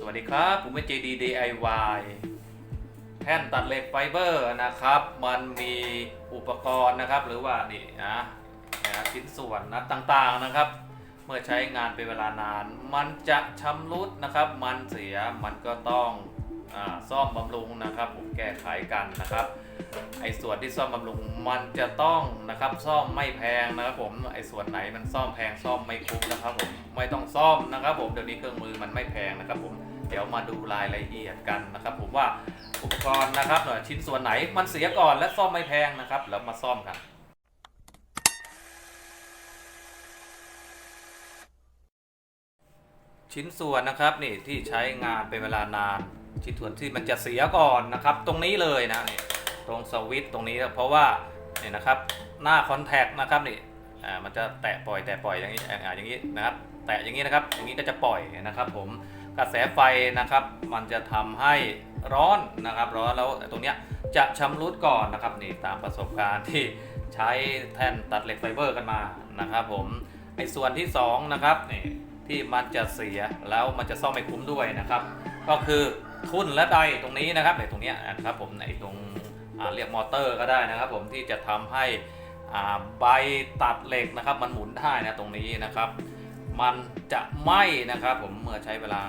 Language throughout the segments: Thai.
สวัสดีครับ ผมเป็น JD DIY แท่นตัดเหล็กไฟเบอร์นะครับ มันมีอุปกรณ์นะครับ หรือว่านี่นะนะชิ้นส่วนนะต่างๆนะครับ เมื่อใช้งานเป็นเวลานาน มันจะชำรุดนะครับ มันเสียมันก็ต้องอซ่อมบำรุงนะครับผมแก้ไขกันนะครับไอ้ส่วนที่ซ่อมบำรุงมันจะต้องนะครับซ่อมไม่แพงนะครับผมไอ้ส่วนไหนมันซ่อมแพงซ่อมไม่คุ้มนะครับผมไม่ต้องซ่อมนะครับผมเดี๋ยวนี้เครื่องมือมันไม่แพงนะครับผม เดี๋ยวมาดูรายละเอียดกันนะครับ ผมว่าอุปกรณ์นะครับหน่อยชิ้นส่วนไหนมันเสียก่อนและซ่อมไม่แพงนะครับ แล้วมาซ่อมกันชิ้นส่วนนะครับนี่ที่ใช้งานเป็นเวลานาน ชิ้นส่วนที่มันจะเสียก่อนนะครับ ตรงนี้เลยนะนี่ตรงสวิตช์ตรงนี้นะเพราะว่าเนี่ยนะครับหน้าคอนแทคนะครับนี่อ่ามันจะแตะปล่อยแตะปล่อยอย่างนี้อ่าอย่างนี้นะครับแตะอย่างนี้นะครับอย่างนี้ก็จะปล่อยนะครับผม กระแสไฟนะครับ มันจะทำให้ร้อนนะครับร้อนแล้วตรงเนี้ยจะชำรุดก่อนนะครับนี่ตามประสบการณ์ที่ใช้แท่นตัดเหล็กไฟเบอร์กันมานะครับผมไอ้ส่วนที่สองนะครับนี่ที่มันจะเสียแล้วมันจะซ่อมไม่คุ้มด้วยนะครับ ก็คือทุ่นและไดตรงนี้นะครับในตรงเนี้ยนะครับผมในตรงเรียกมอเตอร์ก็ได้นะครับผมที่จะทำให้อ่าใบตัดเหล็กนะครับ มันหมุนได้นะตรงนี้นะครับ มันจะไหม้นะครับผมเมื่อใช้เวลา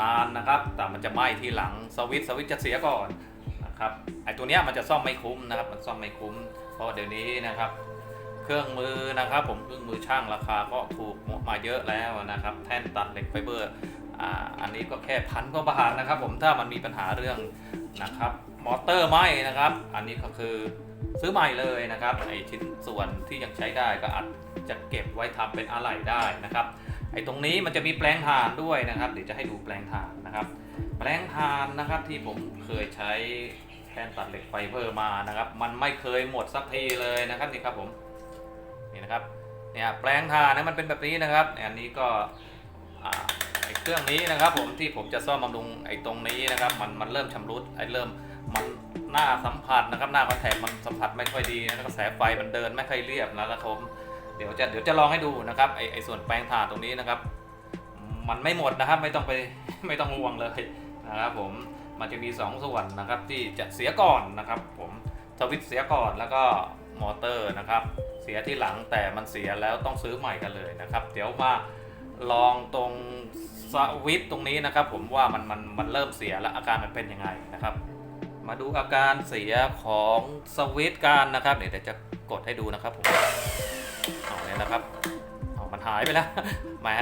นานนะครับ แต่มันจะไหม้ทีหลังสวิตสวิตจะเสียก่อนนะครับไอ้ตัวเนี้ยมันจะซ่อมไม่คุ้มนะครับ มันซ่อมไม่คุ้ม เพราะเดี๋ยวนี้นะครับ เครื่องมือนะครับ ผมเครื่องมือช่างราคาก็ถูกมาเยอะแล้วนะครับ แท่นตัดเหล็กไฟเบอร์อ,อันนี้ก็แค่พันกว่าบาทนะครับ ผมถ้ามันมีปัญหาเรื่องนะครับมอเตอร์ไหม้นะครับ อันนี้ก็คือซื้อใหม่เลยนะครับไอชิ้นส่วนที่ยังใช้ได้ก็อาจจะเก็บไว้ทำเป็นอะไหล่ได้นะครับ อ้ตรงนี้มันจะมีแปลงถ่านด้วยนะครับ เดี๋ยวจะให้ดูแปลงถ่านนะครับ แปลงถ่านนะครับที่ผมเคยใช้แท่นตัดเหล็กไฟเบอร์มานะครับ มันไม่เคยหมดสักทีเลยนะครับนี่ครับผมนี่นะครับเนี่ยแปลงถ่านนะมันเป็นแบบนี้นะครับอันนี้ก็ไอ้เครื่องนี้นะครับ ผมที่ผมจะซ่อมบำรุงไอ้ตรงนี้นะครับ มันมันเริ่มชำรุดไอ้เริ่มมันหน้าสัมผัสนะครับหน้าคอนแทคมันสัมผัสไม่ค่อยดีนะกระแสไฟมันเดินไม่ค่อยเรียบนะครับผม เดี๋ยวจะเดี๋ยวจะลองให้ดูนะครับไอไอส่วนแปลงถ่านตรงนี้นะครับ มันไม่หมดนะครับไม่ต้องไปไม่ต้องห่วงเลยนะครับผมมันจะมีสองส่วนนะครับที่จะเสียก่อนนะครับ ผมสวิตเสียก่อนแล้วก็มอเตอร์นะครับ เสียที่หลังแต่มันเสียแล้วต้องซื้อใหม่กันเลยนะครับ เดี๋ยวมาลองตรงสวิตตรงนี้นะครับ ผมว่ามันมันมันเริ่มเสียแล้วอาการมันเป็นยังไงนะครับ มาดูอาการเสียของสวิตกันนะครับเดี๋ยวจะกดให้ดูนะครับผม เอาเนี่ยนะครับเอามันหายไปแล้วแหมา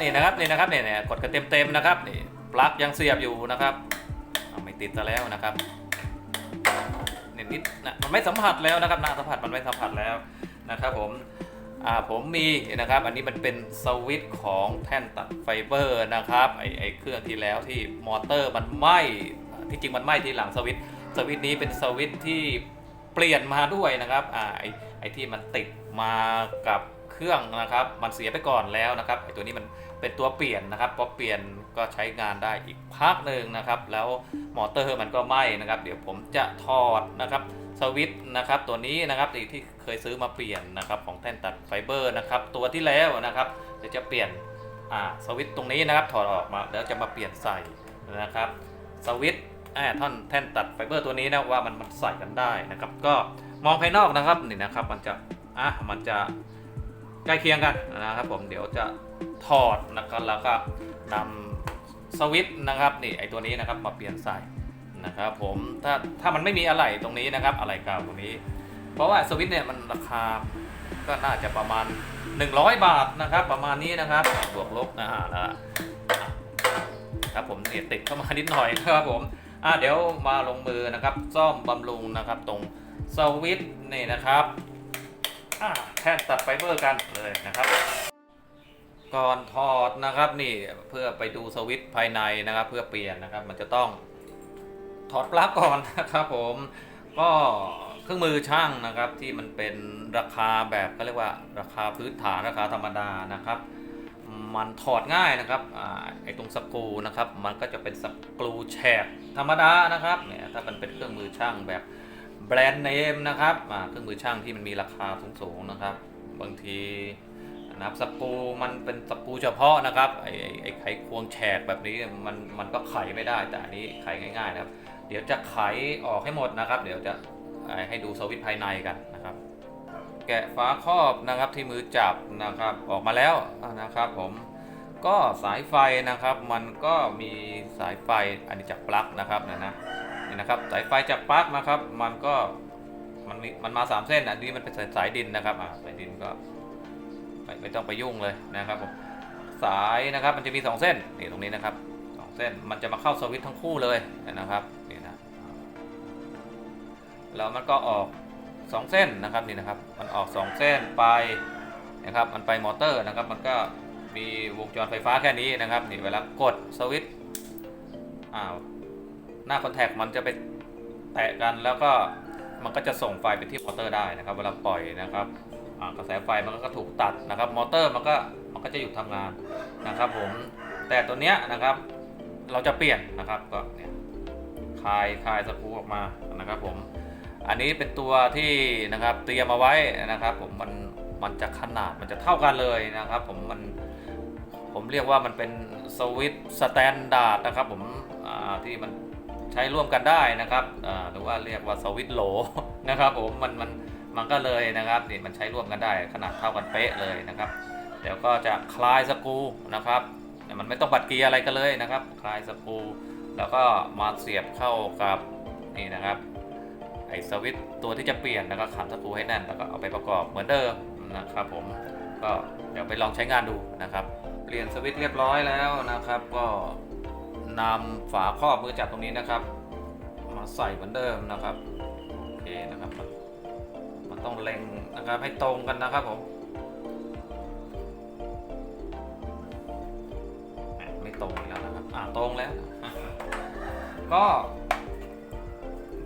นี่นะครับนี่นะครับเนี่ยเนี่ยกดกันเต็มๆนะครับนี่ปลั๊กยังเสียบอยู่นะครับเอาไม่ติดซะแล้วนะครับนิดนิดนะมันไม่สัมผัสแล้วนะครับหน้าสัมผัสมันไม่สัมผัสแล้วนะครับผมอ่าผมมีนะครับ อันนี้มันเป็นสวิตช์ของแท่นตัดไฟเบอร์นะครับไอไอเครื่องที่แล้วที่มอเตอร์มันไหม้ที่จริงมันไหม้ที่หลังสวิตช์สวิตช์นี้เป็นสวิตช์ที่เปลี่ยนมาด้วยนะครับอ่าไอไอที่มันติด มากับเครื่องนะครับ มันเสียไปก่อนแล้วนะครับไอตัวนี้มันเป็นตัวเปลี่ยนนะครับพอเปลี่ยนก็ใช้งานได้อีกพักหนึ่งนะครับ แล้วมอเตอร์มันก็ไหม้นะครับ เดี๋ยวผมจะถอดนะครับสวิตช์นะครับตัวนี้นะครับที่ที่เคยซื้อมาเปลี่ยนนะครับของแท่นตัดไฟเบอร์นะครับตัวที่แล้วนะครับเดี๋ยวจะเปลี่ยนอ่าสวิตช์ตรงนี้นะครับถอดออกมาแล้วจะมาเปลี่ยนใส่นะครับสวิตช์อ่าท่อนแท่นตัดไฟเบอร์ตัวนี้นะว่ามันมันใส่กันได้นะครับ ก็มองภายนอกนะครับนี่นะครับ มันจะ อะมันจะใกล้เคียงกันนะครับผมเดี๋ยวจะถอดนะครับแล้วก็นำสวิตช์นะครับนี่ไอตัวนี้นะครับมาเปลี่ยนใส่นะครับผมถ้าถ้ามันไม่มีอะไรตรงนี้นะครับอะไรกาวตรงนี้ เพราะว่าสวิตช์เนี่ยมันราคาก็น่าจะประมาณ 100 บาทนะครับ ประมาณนี้นะครับบวกลบนะฮะแล้วครับผมเนี่ยติดเข้ามานิดหน่อยนะครับผมอะเดี๋ยวมาลงมือนะครับ ซ่อมบำรุงนะครับ ตรงสวิตช์นี่นะครับ แท่นตัดไฟเบอร์กันเลยนะครับ ก่อนถอดนะครับนี่เพื่อไปดูสวิตช์ภายในนะครับ เพื่อเปลี่ยนนะครับ มันจะต้องถอดปลั๊กก่อนนะครับผมก็เครื่องมือช่างนะครับที่มันเป็นราคาแบบก็เรียกว่าราคาพื้นฐานราคาธรรมดานะครับ มันถอดง่ายนะครับอไอ้ตรงสกรูนะครับ มันก็จะเป็นสกรูแฉกธรรมดานะครับเนี่ยถ้ามันเป็นเครื่องมือช่างแบบ แบรนด์เนมนะครับเครื่องมือช่างที่มันมีราคาสูงๆนะครับ บางทีนะครับสกูมันเป็นสกูเฉพาะนะครับไอ้ไอ้ไขควงแฉกแบบนี้มันมันก็ไขไม่ได้แต่อันนี้ไขง่ายๆนะครับ เดี๋ยวจะไขออกให้หมดนะครับ เดี๋ยวจะให้ดูสวิตภายในกันนะครับ แกะฝาครอบนะครับที่มือจับนะครับออกมาแล้วนะครับผมก็สายไฟนะครับ มันก็มีสายไฟอันนี้จากปลั๊กนะครับนะนะ นะครับสายไฟจากปลั๊กนะครับมันก็มันมีมันมาสามเส้นอันนี้มันเป็นสายสายดินนะครับอ่าสายดินก็ไม่ไม่ต้องไปยุ่งเลยนะครับผมสายนะครับมันจะมีสองเส้นนี่ตรงนี้นะครับสองเส้นมันจะมาเข้าสวิตช์ทั้งคู่เลยนะครับนี่นะแล้วมันก็ออก2เส้นนะครับนี่นะครับ มันออก2เส้นไปนะครับมันไปมอเตอร์นะครับ มันก็มีวงจรไฟฟ้าแค่นี้นะครับนี่เวลากดสวิตช์อ้าว หน้าคอนแทคมันจะไปแตะกันแล้วก็มันก็จะส่งไฟไปที่มอเตอร์ได้นะครับ เวลาปล่อยนะครับกระแสไฟมันก็ถูกตัดนะครับ มอเตอร์มันก็มันก็จะหยุดทำงานนะครับผมแต่ตัวเนี้ยนะครับ เราจะเปลี่ยนนะครับก็เนี่ยคลายคลายสกรูออกมานะครับผมอันนี้เป็นตัวที่นะครับเตรียมเอาไว้นะครับ ผมมันมันจะขนาดมันจะเท่ากันเลยนะครับ ผมมันผมเรียกว่ามันเป็นสวิตสแตนดาร์ดนะครับ ผมที่มัน ช้ร่วมกันได้นะครับอ่าหรือว่าเรียกว่าสวิตโหลนะครับผมมันมันมันก็เลยนะครับนี่มันใช้ร่วมกันได้ขนาดเท่ากันเป๊ะเลยนะครับเดี๋ยวก็จะคลายสกรูนะครับมันไม่ต้องบัดเกียร์อะไรกันเลยนะครับ คลายสกรูแล้วก็มาเสียบเข้ากับนี่นะครับไอสวิตตัวที่จะเปลี่ยนแล้วก็ขันสกรูให้แน่นแล้วก็เอาไปประกอบเหมือนเดิมนะครับผมก็เดี๋ยวไปลองใช้งานดูนะครับ เปลี่ยนสวิตเรียบร้อยแล้วนะครับ ก็ นำฝาครอบมือจับตรงนี้นะครับ มาใส่เหมือนเดิมนะครับโอเคนะครับมันมันต้องเล็งนะครับให้ตรงกันนะครับผมไม่ตรงแล้วนะครับอ่าตรงแล้ว ก็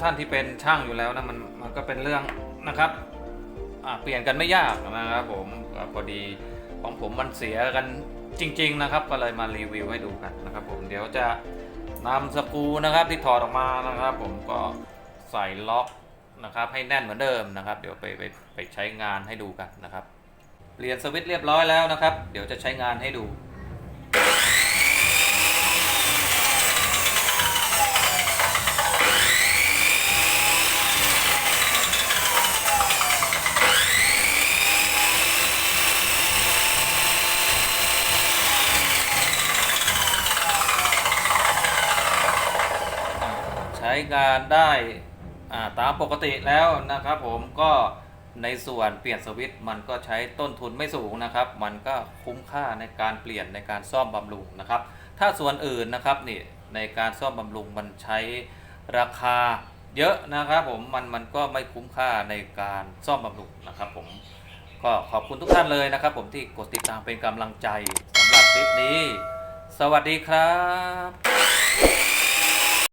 ท่านที่เป็นช่างอยู่แล้วนะมันมันก็เป็นเรื่องนะครับอ่าเปลี่ยนกันไม่ยากนะครับผมพอดีของผมมันเสียกัน จริง ๆนะครับก็เลยมารีวิวให้ดูกันนะครับผมเดี๋ยวจะนำสกูนะครับที่ถอดออกมานะครับ ผมก็ใส่ล็อกนะครับ ให้แน่นเหมือนเดิมนะครับ เดี๋ยวไปไปไปใช้งานให้ดูกันนะครับเปลี่ยนสวิตช์เรียบร้อยแล้วนะครับ เดี๋ยวจะใช้งานให้ดู ใช้งานได้ตามปกติแล้วนะครับผมก็ในส่วนเปลี่ยนสวิตช์มันก็ใช้ต้นทุนไม่สูงนะครับ มันก็คุ้มค่าในการเปลี่ยนในการซ่อมบำรุงนะครับ ถ้าส่วนอื่นนะครับนี่ในการซ่อมบำรุงมันใช้ราคาเยอะนะครับผมมันมันก็ไม่คุ้มค่าในการซ่อมบำรุงนะครับ ผมก็ขอบคุณทุกท่านเลยนะครับ ผมที่กดติดตามเป็นกำลังใจสำหรับคลิปนี้ สวัสดีครับ